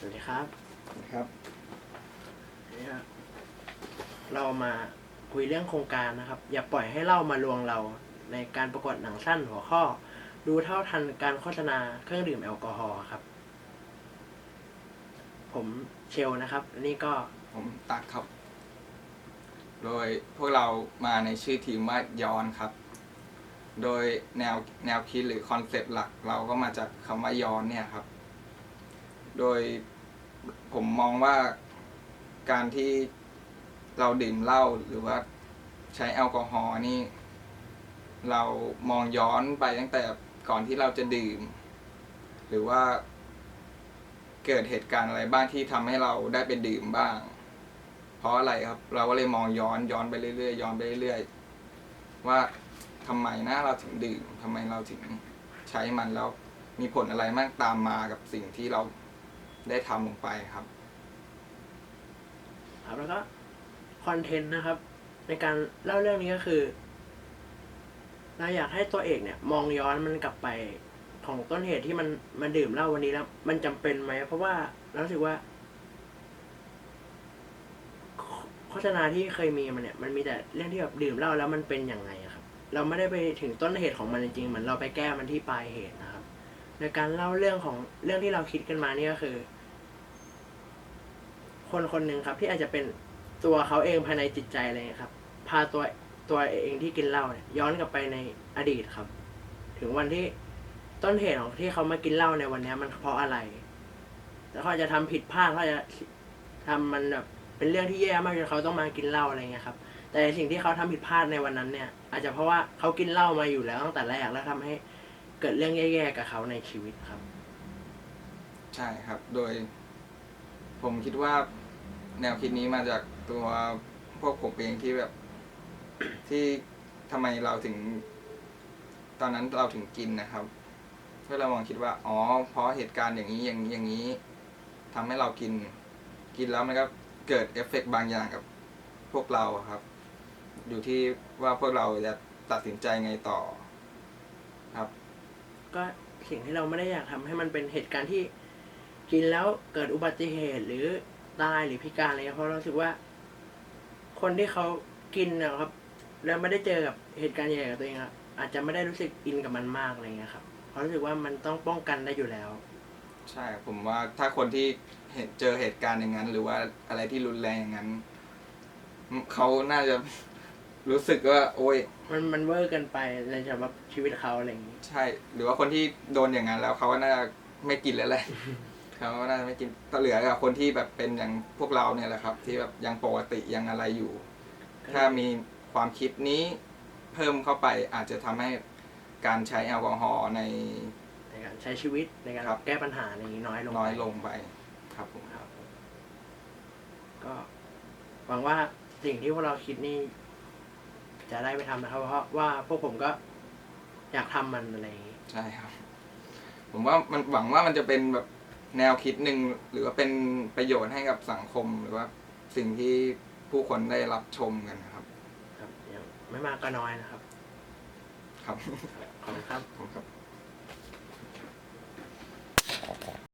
สวัสดีครับครับวันนี้ครับเรามาคุยเรื่องโครงการนะครับ อย่าปล่อยให้เหล่ามาลวงเราในการประกวดหนังสั้นหัวข้อดูเท่าทันการโฆษณาเครื่องดื่มแอลกอฮอล์ครับ ผมเชลนะครับอันนี้ก็ผมตักครับ โดยพวกเรามาในชื่อทีมว่าย้อนครับ โดยแนวแนวคิดหรือคอนเซปต์หลักเราก็มาจากคำว่าย้อนเนี่ยครับ โดยผมมองว่าการที่เราดื่มเหล้าหรือว่าใช้แอลกอฮอล์นี่ เรามองย้อนไปตั้งแต่ก่อนที่เราจะดื่ม หรือว่าเกิดเหตุการณ์อะไรบ้างที่ทำให้เราได้ไปดื่มบ้าง เพราะอะไรครับ เราก็เลยมองย้อนย้อนไปเรื่อยๆย้อนไปเรื่อยๆว่าทำไมนะเราถึงดื่มทำไมเราถึงใช้มันแล้วมีผลอะไรมากตามมากับสิ่งที่เรา ได้ทำลงไปครับ ครับแล้วก็คอนเทนต์นะครับ ในการเล่าเรื่องนี้ก็คือเราอยากให้ตัวเอกเนี่ย มองย้อนมันกลับไปของต้นเหตุที่มันมันดื่มเหล้าวันนี้แล้ว มันจำเป็นไหมเพราะว่าเรารู้สึกว่าโฆษณาที่เคยมีมันเนี่ย มันมีแต่เรื่องที่แบบดื่มเหล้าแล้วมันเป็นยังไงครับ เราไม่ได้ไปถึงต้นเหตุของมันจริงๆเหมือนเราไปแก้มันที่ปลายเหตุนะครับในการเล่าเรื่องของเรื่องที่เราคิดกันมานี่ก็คือ คนคนหนึ่งครับ ที่อาจจะเป็นตัวเขาเองภายในจิตใจอะไรเลยครับ พาตัวตัวเองที่กินเหล้าเนี่ยย้อนกลับไปในอดีตครับ ถึงวันที่ต้นเหตุของที่เขามากินเหล้าในวันนี้มันเพราะอะไรแล้วเขาจะทำผิดพลาดเขาจะทำมันแบบเป็นเรื่องที่แย่มากจนเขาต้องมากินเหล้าอะไรเงี้ยครับแต่สิ่งที่เขาทำผิดพลาดในวันนั้นเนี่ย อาจจะเพราะว่าเขากินเหล้ามาอยู่แล้วตั้งแต่แรกแล้วทำให้เกิดเรื่องแย่ๆกับเขาในชีวิตครับ ใช่ครับ โดย ผมคิดว่าแนวคิดนี้มาจากตัวพวกผมเองที่แบบ ที่ทำไมเราถึง ตอนนั้นเราถึงกินนะครับเพื่อเรามองคิดว่า อ๋อ เพราะเหตุการณ์อย่างนี้อย่างนี้อย่างนี้ทำให้เรากิน กินแล้วมันก็เกิดเอฟเฟกต์บางอย่างกับพวกเราครับ อยู่ที่ว่าพวกเราจะตัดสินใจไงต่อครับ ก็สิ่งที่เราไม่ได้อยากทำให้มันเป็นเหตุการณ์ที่ กินแล้วเกิดอุบัติเหตุหรือตายหรือพิการอะไรเงี้ยเพราะเรารู้สึกว่า คนที่เขากินนะครับ แล้วไม่ได้เจอกับเหตุการณ์ใหญ่ๆกับตัวเองครับอาจจะไม่ได้รู้สึกอินกับมันมากอะไรเงี้ยครับเพราะรู้สึกว่ามันต้องป้องกันได้อยู่แล้ว ใช่ผมว่าถ้าคนที่เห็นเจอเหตุการณ์อย่างนั้น หรือว่าอะไรที่รุนแรงอย่างนั้นเขาน่าจะรู้สึกว่า โอ้ย มันมันเวอร์เกินไปในสำหรับชีวิตเขาอะไรอย่างงี้ ใช่ หรือว่าคนที่โดนอย่างนั้นแล้วเขาก็น่าจะไม่กินแล้วแหละ เขาก็น่าจะไม่กินก็เหลือกับคนที่แบบเป็นอย่างพวกเราเนี่ยแหละครับ ที่แบบยังปกติยังอะไรอยู่ ถ้ามีความคิดนี้เพิ่มเข้าไปอาจจะทำให้การใช้แอลกอฮอล์ใน ในการใช้ชีวิตในการครับ แก้ปัญหาอะไรอย่างงี้น้อยลงน้อยไปลงไปครับผมครับ ก็หวังว่าสิ่งที่พวกเราคิดนี่ จะได้ไปทำนะครับ เพราะว่าพวกผมก็อยากทำมันอะไรอย่างงี้ ใช่ครับ ผมว่ามันหวังว่ามันจะเป็นแบบ แนวคิดหนึ่งหรือว่าเป็นประโยชน์ให้กับสังคมหรือว่าสิ่งที่ผู้คนได้รับชมกันนะครับ ครับยังไม่มากก็น้อยนะครับ ครับขอบคุณครับผมครับ